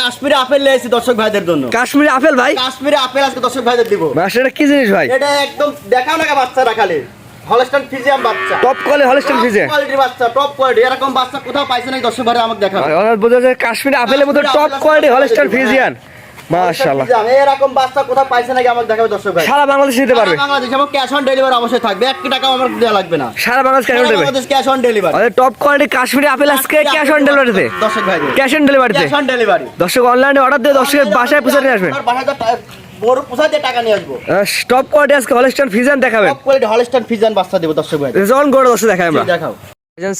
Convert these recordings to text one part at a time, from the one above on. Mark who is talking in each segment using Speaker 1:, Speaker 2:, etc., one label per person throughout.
Speaker 1: Kashmiri apple নিয়েছি দর্শক ভাইদের জন্য?
Speaker 2: কাশ্মীরি আপেল ভাই?
Speaker 1: কাশ্মীরি আপেল আজকে দর্শক ভাইদের দিব।
Speaker 2: মাস এটা কি জিনিস ভাই?
Speaker 1: এটা একদম দেখাও না বাচ্চা রাখালে হলস্টান ফিজিয়াম বাচ্চা।
Speaker 2: টপ কোয়ালি হলস্টেন ফিজে
Speaker 1: কোয়ালিটির বাচ্চা টপ কোয়ালিটি এরকম বাচ্চা কোথাও পাইছে না দর্শক ভাই আমাকে দেখাও
Speaker 2: বোঝা যায় কাশ্মীরি আপেলের মধ্যে টপ কোয়ালিটি ফিজিয়ান। মাশাআল্লাহ।
Speaker 1: এরকম বাচ্চা কোথাও পাইছে নাকি আমাকে দেখাবে দর্শক ভাই?
Speaker 2: সারা বাংলাদেশ নিতে পারবে।
Speaker 1: বাংলাদেশ এবং ক্যাশ অন ডেলিভারি অবশ্যই থাকবে টাকাও আমার দেওয়া লাগবে না।
Speaker 2: সারা Bangladesh cash on delivery
Speaker 1: Bangladesh cash on delivery
Speaker 2: আমাদের টপ কোয়ালিটি কাশ্মীরি আপেল আজকে ক্যাশ অন ডেলিভারিতে
Speaker 1: দর্শক ভাই
Speaker 2: ক্যাশ অন ডেলিভারিতে
Speaker 1: ক্যাশ অন ডেলিভারি
Speaker 2: দর্শক অনলাইনে অর্ডার দিয়ে দর্শকের বাসায় পৌঁছে নিয়ে আসবেন।
Speaker 1: বড় পোষা দিয়ে টাকা নিয়ে আসব।
Speaker 2: টপ কোয়ালিটি আজকে হলস্টেন ফিজিয়ান দেখাবেন।
Speaker 1: টপ কোয়ালিটি হলস্টান ফিজান বাচ্চা দেবো দর্শক ভাই।
Speaker 2: জন করে দর্শক দেখাই আমরা।
Speaker 1: দেখাও।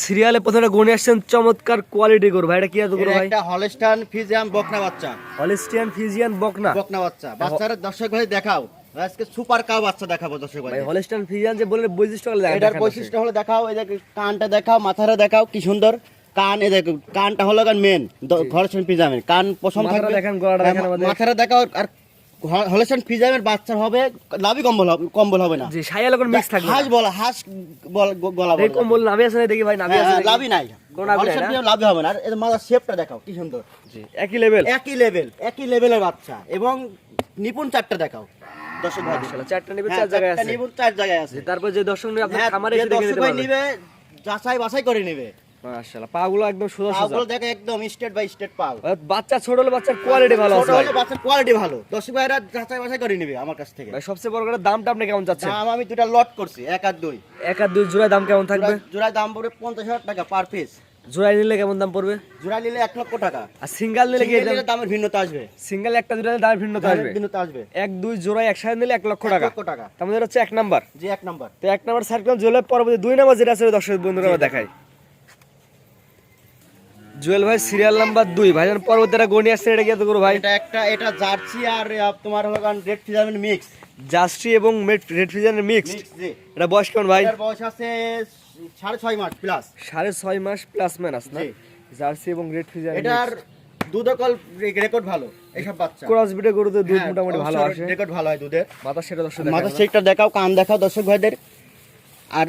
Speaker 2: সিরিয়ালে প্রথমে গুনে আসছেন চমৎকার কোয়ালিটি করব ভাই এটা কি আছে
Speaker 1: এটা
Speaker 2: ভাই?
Speaker 1: একটা হলস্টান ফিজিয়াম বকনা বাচ্চা।
Speaker 2: হলিস্টিয়ান ফিজিয়ান বকনা?
Speaker 1: বকনা বাচ্চা। বাচ্চার দর্শক ভাই দেখাও। আজকে সুপার কাউ বাচ্চা দেখাবো দর্শক ভাই।
Speaker 2: হলিস্টিয়ান ফিজিয়ান যে বলে বৈশিষ্ট্য দেখা
Speaker 1: এটার বৈশিষ্ট্য হলো দেখাও এই দেখ কানটা দেখাও মাথাটা দেখাও কি সুন্দর। কান এই দেখো কানটা হলো কান মেন হলস্টান ফিজামের কান
Speaker 2: মাথাটা
Speaker 1: থাকবে
Speaker 2: দেখান, গলাটা
Speaker 1: হ্যাঁ,
Speaker 2: দেখান আমাদের।
Speaker 1: মাথাটা দেখাও আর ফিজামের বাচ্চা হবে লাভি কম্বল কম্বল হবে না।
Speaker 2: জি লগন মিক্স থাকবে
Speaker 1: হাঁস বলা হাঁস বল- গলা বলা।
Speaker 2: কম্বল নামে আছে না দেখি ভাই নামে
Speaker 1: হ্যাঁ,
Speaker 2: আছে
Speaker 1: নাই। হবে না। আর এর মাথার শেপটা দেখাও কি সুন্দর।
Speaker 2: জি একই লেভেল
Speaker 1: একই লেভেল একই লেভেলের বাচ্চা। এবং নিপুণ চারটা দেখাও। দর্শক ভাই
Speaker 2: চারটা নিবে
Speaker 1: হ্যাঁ,
Speaker 2: চার জায়গায় আছে।
Speaker 1: নিপুণ চার জায়গায় আছে।
Speaker 2: তারপর যে দর্শক আপনার
Speaker 1: হ্যাঁ,
Speaker 2: খামারে এসে দেখে নিতে
Speaker 1: নিবে যাচাই বাছাই করে নিবে।
Speaker 2: মাশাআল্লাহ। পাগুলো একদম সোজা সোজা।
Speaker 1: পাগুলো দেখে একদম স্টেট বাই স্টেট পাও
Speaker 2: বাচ্চা ছোট হলে বাচ্চার কোয়ালিটি ভালো আছে ভাই।
Speaker 1: হলে বাচ্চার কোয়ালিটি ভালো। দর্শক ভাইরা যাচাই বাছাই করে নিবে আমার কাছ থেকে।
Speaker 2: ভাই সবচেয়ে বড় করে দামটা আপনি কেমন চাচ্ছেন?
Speaker 1: দাম আমি দুটা লট করছি এক আর দুই।
Speaker 2: এক আর দুই জোড়ায় দাম কেমন থাকবে?
Speaker 1: জোড়া- দাম পড়বে পঞ্চাশ হাজার টাকা পার পিস
Speaker 2: জোড়ায় নিলে কেমন দাম পড়বে?
Speaker 1: জোড়া নিলে এক লক্ষ টাকা।
Speaker 2: আর সিঙ্গেল নিলে কি
Speaker 1: দামের ভিন্নতা আসবে।
Speaker 2: সিঙ্গেল একটা দুটো দামের ভিন্নতা আসবে।
Speaker 1: দামের ভিন্নতা আসবে।
Speaker 2: এক দুই একসাথে নিলে এক লক্ষ টাকা।
Speaker 1: লক্ষ টাকা।
Speaker 2: তার মধ্যে হচ্ছে এক নাম্বার।
Speaker 1: জি এক নাম্বার।
Speaker 2: তো এক নাম্বার পরবর্তী দুই নাম্বার যেটা আছে দর্শক বন্ধুরা দেখাই। জুয়েল ভাই সিরিয়াল নাম্বার দুই। ভাইজান পরবর্তীটা গণি আসছে এটা কি এত করো ভাই?
Speaker 1: এটা একটা এটা জার্সি আর তোমার হলো রেড ফিজামের মিক্স
Speaker 2: জার্সি এবং রেড ফিজানের মিক্স এটা বয়স কেমন ভাই?
Speaker 1: বয়স আছে সাড়ে ছয় মাস প্লাস
Speaker 2: সাড়ে ছয় মাস প্লাস মাইনাস না? জার্সি এবং রেড ফিজার
Speaker 1: এটার দুধকল রেকর্ড ভালো এইসব বাচ্চা।
Speaker 2: ক্রস বিটে গরুতে দুধ
Speaker 1: হ্যাঁ,
Speaker 2: মোটামুটি ভালো আসে।
Speaker 1: রেকর্ড ভালো হয় দুধের।
Speaker 2: মাথা সেটা দর্শক মাথা
Speaker 1: শেকটা দেখাও কান দেখাও দর্শক ভাইদের। আর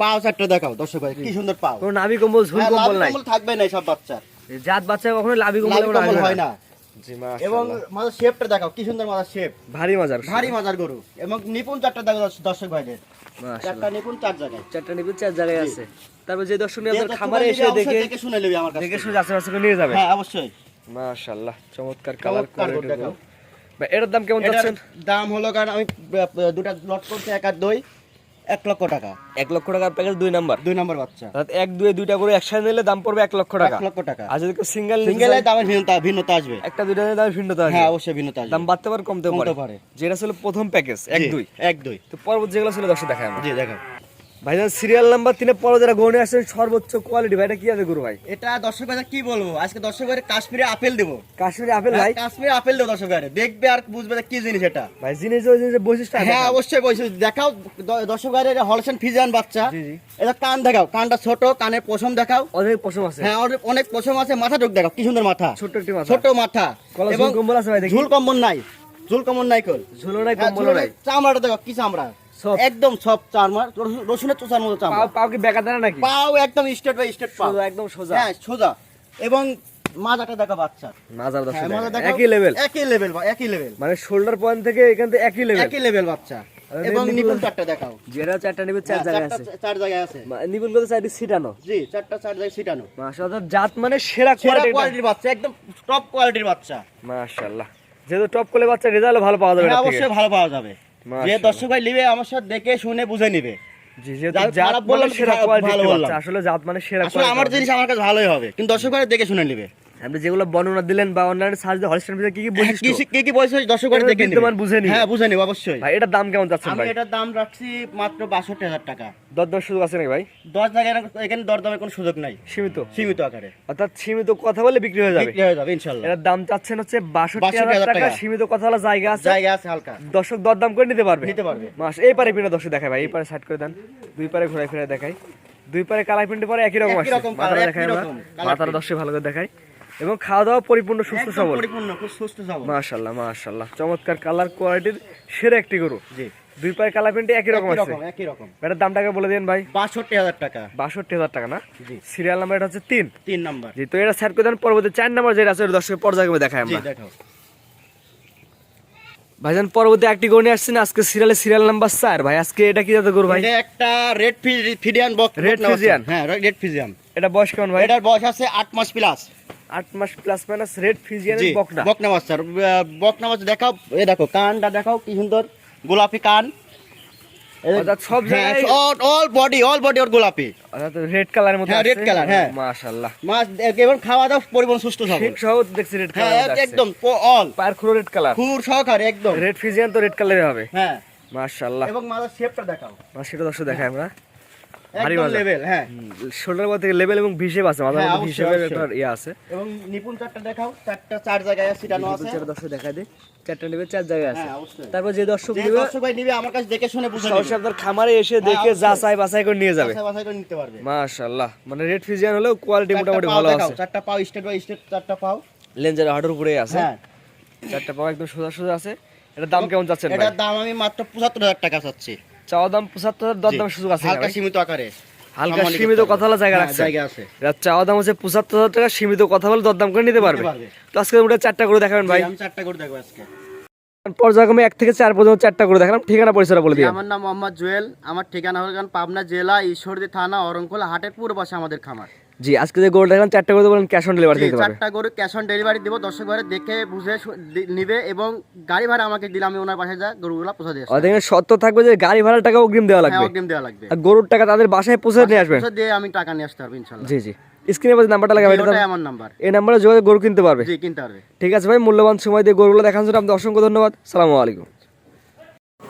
Speaker 1: পাও চারটা দেখাও দর্শক ভাই কি সুন্দর পাও।
Speaker 2: কোনো নাভি কম্বল ঝুল
Speaker 1: হ্যাঁ,
Speaker 2: কম্বল নাই।
Speaker 1: কম্বল থাকবে না সব বাচ্চা
Speaker 2: জাত বাচ্চা কখনো লাভি কম্বল
Speaker 1: লাভ
Speaker 2: এগুলো
Speaker 1: কম্বল
Speaker 2: আসবে
Speaker 1: হয় না। এবং
Speaker 2: মাশাআল্লাহ
Speaker 1: শেপটা দেখাও কি সুন্দর মাথার শেপ।
Speaker 2: ভারী মজার।
Speaker 1: ভারী মাজার গরু। এবং নিপুণ চারটা দেখাও দর্শক ভাইদের। চারটা নিপুণ চার জায়গায়।
Speaker 2: চারটা নিবে চার জায়গায় আছে। তারপর যে দর্শক আপনার খামারে এসে
Speaker 1: অবশ্যই
Speaker 2: দেখে
Speaker 1: দেখে শুনে নেবে আমার কাছে
Speaker 2: দেখে শুনে আশেপাশে নিয়ে যাবে।
Speaker 1: হ্যাঁ অবশ্যই।
Speaker 2: মাশাআল্লাহ চমৎকার কালার কোয়ালিটি
Speaker 1: দেখাও।
Speaker 2: এটার দাম কেমন
Speaker 1: দাম হলো কারণ আমি দুটা লট করছি এক আর দুই। এক লক্ষ টাকা।
Speaker 2: এক লক্ষ টাকার প্যাকেজ দুই নাম্বার
Speaker 1: দুই নাম্বার বাচ্চা।
Speaker 2: অর্থাৎ এক দুই দুইটা করে একসাথে নিলে দাম পড়বে এক লক্ষ টাকা।
Speaker 1: এক লক্ষ টাকা।
Speaker 2: আর যদি সিঙ্গেল
Speaker 1: সিঙ্গেলের দামের ভিন্নতা ভিন্নতা আসবে।
Speaker 2: একটা দুইটা দাম ভিন্নতা আসবে।
Speaker 1: হ্যাঁ অবশ্যই ভিন্নতা আসবে।
Speaker 2: দাম বাড়তে পারে কমতে পারে। যেটা ছিল প্রথম প্যাকেজ এক দুই।
Speaker 1: এক দুই।
Speaker 2: তো পরবর্তী যেগুলো ছিল দর্শক দেখায় যাবে
Speaker 1: জি দেখো
Speaker 2: ভাইজান সিরিয়াল নাম্বার তিনে পরে যারা আসছেন সর্বোচ্চ কোয়ালিটি ভাই এটা কি আছে গুরু ভাই?
Speaker 1: এটা দর্শক ভাই কি বলব? আজকে দর্শক ভাই কাশ্মীরে আপেল দেবো।
Speaker 2: কাশ্মীরি আপেল ভাই?
Speaker 1: কাশ্মীরে আপেল দেবো দর্শক ভাই দেখবে আর বুঝবে কি জিনিস এটা।
Speaker 2: ভাই জিনিস ওই জিনিসের বৈশিষ্ট্য
Speaker 1: হ্যাঁ অবশ্যই বলছি দেখাও দর্শক ভাই এটা হলসেন ফিজান বাচ্চা।
Speaker 2: জি, জি।
Speaker 1: এটা কান দেখাও কানটা ছোট কানে পশম দেখাও।
Speaker 2: অনেক পশম আছে।
Speaker 1: হ্যাঁ অনেক পশম আছে মাথা ঢোক দেখাও কি সুন্দর মাথা।
Speaker 2: ছোট্ট একটি মাথা।
Speaker 1: ছোট মাথা।
Speaker 2: ঝুল কম্বল আছে ভাই দেখি।
Speaker 1: ঝুল কম্বল নাই। ঝুল কম্বল নাই কল।
Speaker 2: ঝুলো নাই
Speaker 1: হ্যাঁ,
Speaker 2: কম্বল নাই।
Speaker 1: চামড়াটা দেখো কি চামড়া। একদম সব রসুন- রসুনের চোষার মতো চামড়া।
Speaker 2: পাও কি বেকা নাকি?
Speaker 1: পাও একদম বাই পাও।
Speaker 2: একদম সোজা।
Speaker 1: হ্যাঁ সোজা। এবং মাজাটা দেখা বাচ্চা। হ্যাঁ।
Speaker 2: একই লেভেল
Speaker 1: একই লেভেল একই লেভেল
Speaker 2: মানে শোল্ডার পয়েন্ট থেকে এখান থেকে একই লেভেল
Speaker 1: একই লেভেল বাচ্চা। এবং
Speaker 2: নিপুণ
Speaker 1: চারটা দেখাও।
Speaker 2: যেটা চারটা চার
Speaker 1: হ্যাঁ,
Speaker 2: জায়গায় আছে।
Speaker 1: চার জায়গায় আছে।
Speaker 2: করতে চারটি সিটানো
Speaker 1: জি চারটা চার জায়গায় ছিটানো।
Speaker 2: মাশাআল্লাহ জাত মানে সেরা
Speaker 1: কোয়ালিটির বাচ্চা। একদম টপ কোয়ালিটির বাচ্চা।
Speaker 2: মাশাআল্লাহ। যেহেতু টপ কোলে বাচ্চা রেজাল্ট ভালো পাওয়া যাবে
Speaker 1: হ্যাঁ। অবশ্যই ভালো পাওয়া যাবে। যে দর্শক ভাই নিবে আমার সাথে দেখে শুনে বুঝে নিবে।
Speaker 2: মানে মানে সেরা
Speaker 1: আসলে আমার জিনিস আমার কাছে ভালোই হবে কিন্তু দর্শক ভাই দেখে শুনে নিবে।
Speaker 2: আপনি যেগুলো বর্ণনা দিলেন বা অনলাইনে সার্চ দিয়ে হলস্টেন কি কি বৈশিষ্ট্য?
Speaker 1: কি কি বয়স দর্শক ভাই
Speaker 2: এগুলো
Speaker 1: দেখে নিবে।
Speaker 2: বিদ্যমান বুঝে নিবে।
Speaker 1: হ্যাঁ বুঝে নিবে অবশ্যই।
Speaker 2: ভাই এটার দাম কেমন
Speaker 1: আমি
Speaker 2: ভাই?
Speaker 1: এটার দাম রাখছি মাত্র বাষট্টি হাজার টাকা।
Speaker 2: দর দর সুযোগ আছে নাকি ভাই?
Speaker 1: দশ জায়গায় এখানে দরদামের কোনো সুযোগ নাই।
Speaker 2: সীমিত?
Speaker 1: সীমিত আকারে।
Speaker 2: অর্থাৎ সীমিত কথা বলে বিক্রি হয়ে যাবে।
Speaker 1: বিক্রি হয়ে যাবে ইনশাল্লাহ।
Speaker 2: এটার দাম চাচ্ছেন হচ্ছে
Speaker 1: 62,000
Speaker 2: টাকা। সীমিত কথা বলা জায়গা আছে।
Speaker 1: জায়গা আছে হালকা।
Speaker 2: দর্শক দরদাম করে নিতে পারবে?
Speaker 1: নিতে পারবে।
Speaker 2: মাস এই পারে পিনা দর্শক দেখায় ভাই এই পারে সাইড করে দেন। দুই পারে ঘুরাই ফিরে দেখাই। দুই পারে কালাই প্রিন্টে পরে একই রকম আসছে। মাথাটা
Speaker 1: colour, একই রকম। colour
Speaker 2: মাথাটা দর্শক ভালো করে দেখাই। এবং খাওয়া দাওয়া পরিপূর্ণ সুস্থ সবল।
Speaker 1: পরিপূর্ণ খুব সুস্থ সবল।
Speaker 2: চমৎকার কালার কোয়ালিটির সেরা একটি গরু।
Speaker 1: জি।
Speaker 2: দুই পায়ে কালার প্রিন্টে একই রকম আছে।
Speaker 1: একই রকম।
Speaker 2: এটার দামটাকে বলে দিন ভাই।
Speaker 1: বাষট্টি হাজার টাকা।
Speaker 2: বাষট্টি হাজার টাকা না?
Speaker 1: জি।
Speaker 2: সিরিয়াল নাম্বার এটা হচ্ছে তিন।
Speaker 1: তিন নাম্বার।
Speaker 2: জি তো এটা সেট করে দেন পরবর্তী চার নাম্বার যেটা আছে দর্শকের পর্যায়ক্রমে দেখাই
Speaker 1: জি
Speaker 2: আমরা
Speaker 1: দেখাও।
Speaker 2: ভাইজান পরবর্তী একটি গরু নিয়ে আসছেন আজকে সিরিয়ালে সিরিয়াল নাম্বার চার। ভাই আজকে এটা কি জাতের গরু ভাই?
Speaker 1: এটা একটা রেড ফিডিয়ান বক
Speaker 2: Red Fijian?
Speaker 1: হ্যাঁ রেড ফিজিয়ান
Speaker 2: এটা বয়স কেমন ভাই?
Speaker 1: এটার বয়স আছে আট মাস প্লাস
Speaker 2: আট মাস প্লাস মাইনাস রেড ফিজিয়ান বকনা।
Speaker 1: বকনা বাচ্চার বকনা বাচ্চা দেখাও। এ দেখো কানটা দেখাও কি সুন্দর। গোলাপি কান।
Speaker 2: সব জায়গায়-
Speaker 1: অল বডি অল বডি ওর গোলাপি।
Speaker 2: রেড কালারের মধ্যে
Speaker 1: হ্যাঁ, red color, হ্যাঁ।
Speaker 2: মাশাআল্লাহ।
Speaker 1: মাছ এবং খাওয়া দাওয়া পরিবহন সুস্থ সবল।
Speaker 2: ঠিক সহ দেখছি রেড
Speaker 1: হ্যাঁ
Speaker 2: কালার
Speaker 1: একদম অল
Speaker 2: পায়ের খুলো রেড কালার
Speaker 1: খুর সহকারে একদম।
Speaker 2: রেড ফিজিয়ান তো রেড হবে।
Speaker 1: হ্যাঁ।
Speaker 2: মাশাআল্লাহ।
Speaker 1: এবং মাথার শেপটা দেখাও।
Speaker 2: সেটা দর্শক দেখাই আমরা। ভারী
Speaker 1: একদম লেভেল হ্যাঁ।
Speaker 2: শোল্ডার মধ্যে লেভেল এবং ভিসেপ আছে মাথার মধ্যে
Speaker 1: অবশ্যই,
Speaker 2: একটা ইয়ে আছে।
Speaker 1: এবং নিপুণ চারটা দেখাও চারটা চার জায়গায় ছিটানো আছে।
Speaker 2: সেটা দর্শক দেখাই দিই চারটা নেবে চার জায়গায় আছে। তারপর যে দর্শক নেবে
Speaker 1: দর্শক ভাই নিবে আমার কাছে দেখে শুনে বুঝে
Speaker 2: সরাসরি আপনার খামারে এসে দেখে
Speaker 1: হ্যাঁ, অবশ্যই।
Speaker 2: যাচাই বাছাই করে নিয়ে যাবে।
Speaker 1: বাছাই বাছাই করে নিতে পারবে।
Speaker 2: মাশাআল্লাহ মানে রেড ফিজিয়ান হলেও কোয়ালিটি মোটামুটি ভালো আছে।
Speaker 1: চারটা পাও স্টেট বাই স্টেট চারটা পাও।
Speaker 2: লেঞ্জার হাঁটুর উপরে আছে।
Speaker 1: হ্যাঁ।
Speaker 2: চারটা পাও একদম সোজা সোজা আছে। এটা দাম কেমন যাচ্ছে
Speaker 1: এটার দাম আমি মাত্র পঁচাত্তর হাজার টাকা চাচ্ছি।
Speaker 2: চাওয়া দাম পঁচাত্তর হাজার দর দাম সুযোগ আছে
Speaker 1: হালকা সীমিত আকারে।
Speaker 2: হালকা সীমিত কথা বলা জায়গা
Speaker 1: হ্যাঁ,
Speaker 2: রাখছে।
Speaker 1: জায়গা আছে।
Speaker 2: চাওয়া দাম হচ্ছে পঁচাত্তর হাজার টাকা সীমিত কথা বলে দরদাম করে নিতে পারবে।
Speaker 1: পারবে।
Speaker 2: তো আজকে ওটা চারটা করে দেখাবেন ভাই।
Speaker 1: আমি চারটা করে দেখব আজকে।
Speaker 2: পর্যায়ক্রমে এক থেকে চার পর্যন্ত চারটা করে দেখালাম। ঠিকানা পরিচয় বলে দিই
Speaker 1: আমার নাম মোহাম্মদ জুয়েল। আমার ঠিকানা হল পাবনা জেলা ঈশ্বরদী থানা অরঙ্কুল হাটের পূর্ব পাশে আমাদের খামার।
Speaker 2: জি আজকে যে চারটা বলেন ক্যাশ অন ডেলিভারি দিতে পারবে।
Speaker 1: চারটা গরু ক্যাশ অন ডেলিভারি দেবো দর্শক ঘরে দেখে বুঝে নিবে এবং গাড়ি ভাড়া আমাকে দিলে আমি ওনার যা গরুগুলো পৌঁছে দিয়ে
Speaker 2: শর্ত থাকবে যে গাড়ি ভাড়া টাকা অগ্রিম দেওয়া
Speaker 1: হ্যাঁ
Speaker 2: লাগবে।
Speaker 1: অগ্রিম দেওয়া লাগবে।
Speaker 2: আর গরুর টাকা তাদের বাসায় পৌঁছে নিয়ে আসবেন।
Speaker 1: পৌঁছে দিয়ে আমি টাকা নিয়ে আসতে পারব ইনশাল্লাহ।
Speaker 2: জি জি। স্ক্রিনে পাশে নাম্বারটা লাগাবেন
Speaker 1: ওটাই আমার নাম্বার
Speaker 2: এই নাম্বারে যোগাযোগ গরু কিনতে পারবে।
Speaker 1: জি কিনতে পারবে।
Speaker 2: ঠিক আছে ভাই মূল্যবান সময় দিয়ে গরুগুলো দেখানোর জন্য আপনাদের অসংখ্য ধন্যবাদ। সালামু আলাইকুম।